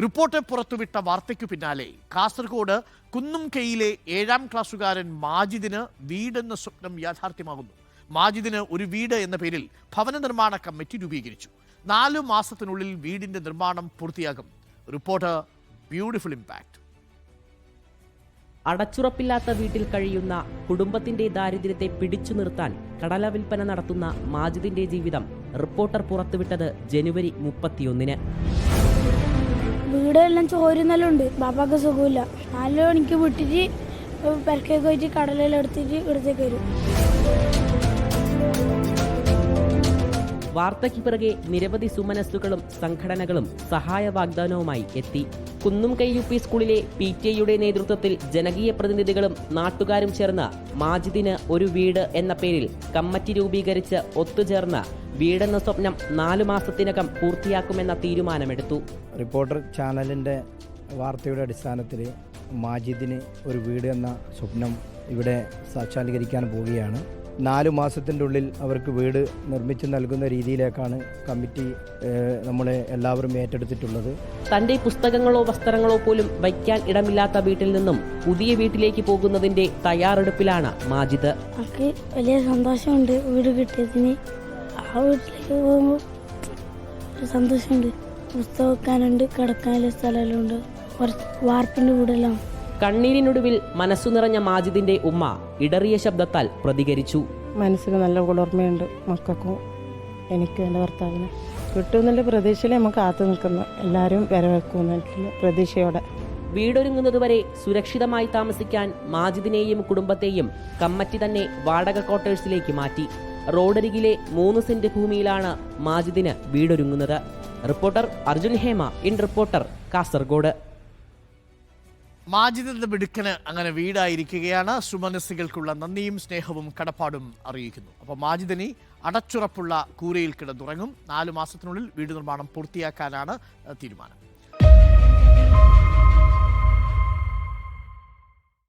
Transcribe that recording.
Report പുറത്തുവിട്ട വാർത്തയ്ക്കു പിന്നാലെ കാസർഗോഡ് കുന്നുംകൈയിലെ ഏഴാം ക്ലാസ്സുകാരൻ മാജിദിന് വീടെന്ന സ്വപ്നം യാഥാർത്ഥ്യമാകുന്നു. മാജിദിന് ഒരു വീട് എന്ന പേരിൽ ഭവന നിർമ്മാണ കമ്മിറ്റി രൂപീകരിച്ചു. നാലു മാസത്തിനുള്ളിൽ വീടിന്റെ നിർമ്മാണം പൂർത്തിയാകും. Report beautiful impact. അടച്ചുറപ്പില്ലാത്ത വീട്ടിൽ കഴിയുന്ന കുടുംബത്തിന്റെ ദാരിദ്ര്യത്തെ പിടിച്ചു നിർത്താൻ കടല വിൽപ്പന നടത്തുന്ന മാജിദിന്റെ ജീവിതം റിപ്പോർട്ടർ പുറത്തുവിട്ടത് ജനുവരി മുപ്പത്തിയൊന്നിന്. വീടെല്ലാം ചോരുന്നെല്ലാം ഉണ്ട് ബാപ്പാക്ക് സുഖമില്ല. നാല് മണിക്ക് വിട്ടിട്ട് പെരക്കേക്ക് പോയിട്ട് കടലെല്ലാം എടുത്തിട്ട് ഇവിടത്തേക്ക് വരും. വാർത്തയ്ക്ക് പിറകെ നിരവധി സുമനസ്സുകളും സംഘടനകളും സഹായ വാഗ്ദാനവുമായി എത്തി. കുന്നുംകൈ യു പി സ്കൂളിലെ പി ടി നേതൃത്വത്തിൽ ജനകീയ പ്രതിനിധികളും നാട്ടുകാരും ചേർന്ന് മാജിദിന് ഒരു വീട് എന്ന പേരിൽ കമ്മിറ്റി രൂപീകരിച്ച് ഒത്തുചേർന്ന് വീടെന്ന സ്വപ്നം നാലു മാസത്തിനകം പൂർത്തിയാക്കുമെന്ന തീരുമാനമെടുത്തു. റിപ്പോർട്ടർ ചാനലിന്റെ വാർത്തയുടെ അടിസ്ഥാനത്തിൽ മാജിദിന് ഒരു വീട് എന്ന സ്വപ്നം ഇവിടെ സാക്ഷാത്കരിക്കാൻ പോവുകയാണ്. നാല് മാസത്തിന്റെ ഉള്ളിൽ അവർക്ക് വീട് നിർമ്മിച്ചു നൽകുന്ന രീതിയിലേക്കാണ് കമ്മിറ്റി നമ്മളെ എല്ലാവരും ഏറ്റെടുത്തിട്ടുള്ളത്. തന്റെ പുസ്തകങ്ങളോ വസ്ത്രങ്ങളോ പോലും വയ്ക്കാൻ ഇടമില്ലാത്ത വീട്ടിൽ നിന്നും പുതിയ വീട്ടിലേക്ക് പോകുന്നതിന്റെ തയ്യാറെടുപ്പിലാണ് മാജിദ്. എനിക്ക് വലിയ സന്തോഷമുണ്ട് വീട് കിട്ടിയതിന്. ആ വീട്ടിലേക്ക് പോകുമ്പോൾ സന്തോഷമുണ്ട്. പുസ്തകം വെക്കാനുണ്ട് കിടക്കാനുള്ള സ്ഥലമെല്ലാം ഉണ്ട്. കുറച്ച് വാർപ്പിന്റെ വീടെല്ലാം കണ്ണീരിനൊടുവിൽ മനസ്സു നിറഞ്ഞ മാജിദിന്റെ ഉമ്മ ഇടറിയ ശബ്ദത്താൽ പ്രതികരിച്ചു. മനസ്സിന് നല്ല കുളിർമയുണ്ട് മക്കൾക്കും എനിക്കും എന്റെ ഭർത്താവിന്. കിട്ടുമെന്നുള്ള പ്രതീക്ഷയിൽ നമുക്ക് കാത്തു നിൽക്കുന്നു. എല്ലാവരും വരവെക്കും പ്രതീക്ഷയോടെ. വീടൊരുങ്ങുന്നതുവരെ സുരക്ഷിതമായി താമസിക്കാൻ മാജിദിനെയും കുടുംബത്തെയും കമ്മറ്റി തന്നെ വാടക ക്വാർട്ടേഴ്സിലേക്ക് മാറ്റി. റോഡരികിലെ മൂന്ന് സെന്റ് ഭൂമിയിലാണ് മാജിദിന് വീടൊരുങ്ങുന്നത്. Reporter Arjun Hema in reporter Kasaragod. മാജിദിന്റെ മിടുക്കന് അങ്ങനെ വീടായിരിക്കുകയാണ്. സുമനസ്സുകൾക്കുള്ള നന്ദിയും സ്നേഹവും കടപ്പാടും അറിയിക്കുന്നു. അപ്പോൾ മാജിദിനി അടച്ചുറപ്പുള്ള കൂരയിൽ കിടന്നുറങ്ങും. നാലു മാസത്തിനുള്ളിൽ വീട് നിർമ്മാണം പൂർത്തിയാക്കാനാണ് തീരുമാനം.